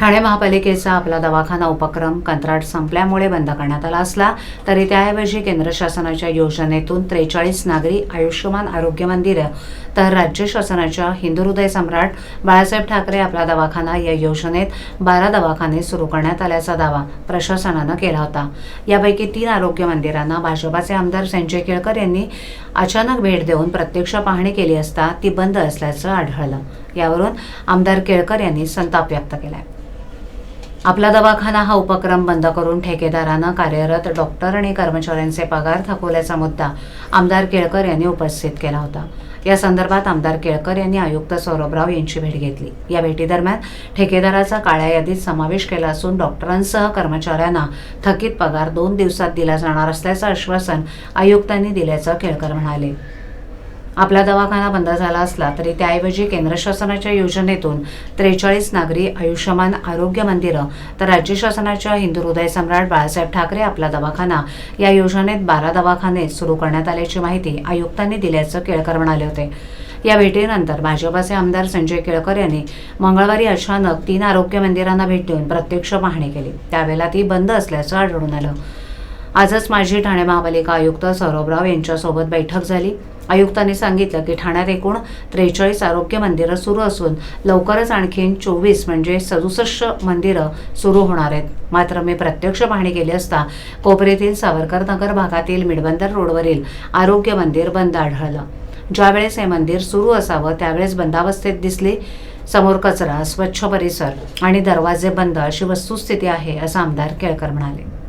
ठाणे महापालिकेचा आपला दवाखाना उपक्रम कंत्राट संपल्यामुळे बंद करण्यात आला असला तरी त्याऐवजी केंद्र शासनाच्या योजनेतून त्रेचाळीस नागरी आयुष्यमान आरोग्य मंदिरं तर राज्य शासनाच्या हिंदू हृदय सम्राट बाळासाहेब ठाकरे आपला दवाखाना या योजनेत बारा दवाखाने सुरू करण्यात आल्याचा दावा प्रशासनानं केला होता. यापैकी तीन आरोग्य मंदिरांना भाजपाचे आमदार संजय केळकर यांनी अचानक भेट देऊन प्रत्यक्ष पाहणी केली असता ती बंद असल्याचं आढळलं. यावरून आमदार केळकर यांनी संताप व्यक्त केलाय. आपला दवाखाना हा उपक्रम बंद करून ठेकेदारानं कार्यरत डॉक्टर आणि कर्मचाऱ्यांचे पगार थकवल्याचा मुद्दा आमदार केळकर यांनी उपस्थित केला होता. या संदर्भात आमदार केळकर यांनी आयुक्त सौरभराव यांची भेट घेतली. या भेटीदरम्यान ठेकेदाराचा काळ्या यादीत समावेश केला असून डॉक्टरांसह कर्मचाऱ्यांना थकीत पगार दोन दिवसात दिला जाणार असल्याचं आश्वासन आयुक्तांनी दिल्याचं केळकर म्हणाले. आपला दवाखाना बंद झाला असला तरी त्याऐवजी केंद्र शासनाच्या योजनेतून त्रेचाळीस नागरी आयुष्यमान आरोग्य मंदिरं तर राज्य शासनाच्या हिंदू हृदय सम्राट बाळासाहेब ठाकरे आपला दवाखाना या योजनेत बारा दवाखाने सुरू करण्यात आल्याची माहिती आयुक्तांनी दिल्याचं केळकर म्हणाले होते. या भेटीनंतर भाजपाचे आमदार संजय केळकर यांनी मंगळवारी अचानक तीन आरोग्य मंदिरांना भेट देऊन प्रत्यक्ष पाहणी केली. त्यावेळेला ती बंद असल्याचं आढळून आलं. आजच माजी ठाणे महापालिका आयुक्त सौरभराव यांच्यासोबत बैठक झाली. आयुक्तांनी सांगितलं की ठाण्यात एकूण त्रेचाळीस आरोग्य मंदिरं सुरू असून लवकरच आणखीन चोवीस म्हणजे सदुसष्ट मंदिरं सुरू होणार आहेत. मात्र मी प्रत्यक्ष पाहणी केली असता कोपरेतील सावरकर नगर भागातील मिडबंदर रोडवरील आरोग्य मंदिर बंद आढळलं. ज्यावेळेस हे मंदिर सुरू असावं त्यावेळेस बंदावस्थेत दिसली समोर कचरा स्वच्छ परिसर आणि दरवाजे बंद अशी वस्तुस्थिती आहे असं आमदार केळकर म्हणाले.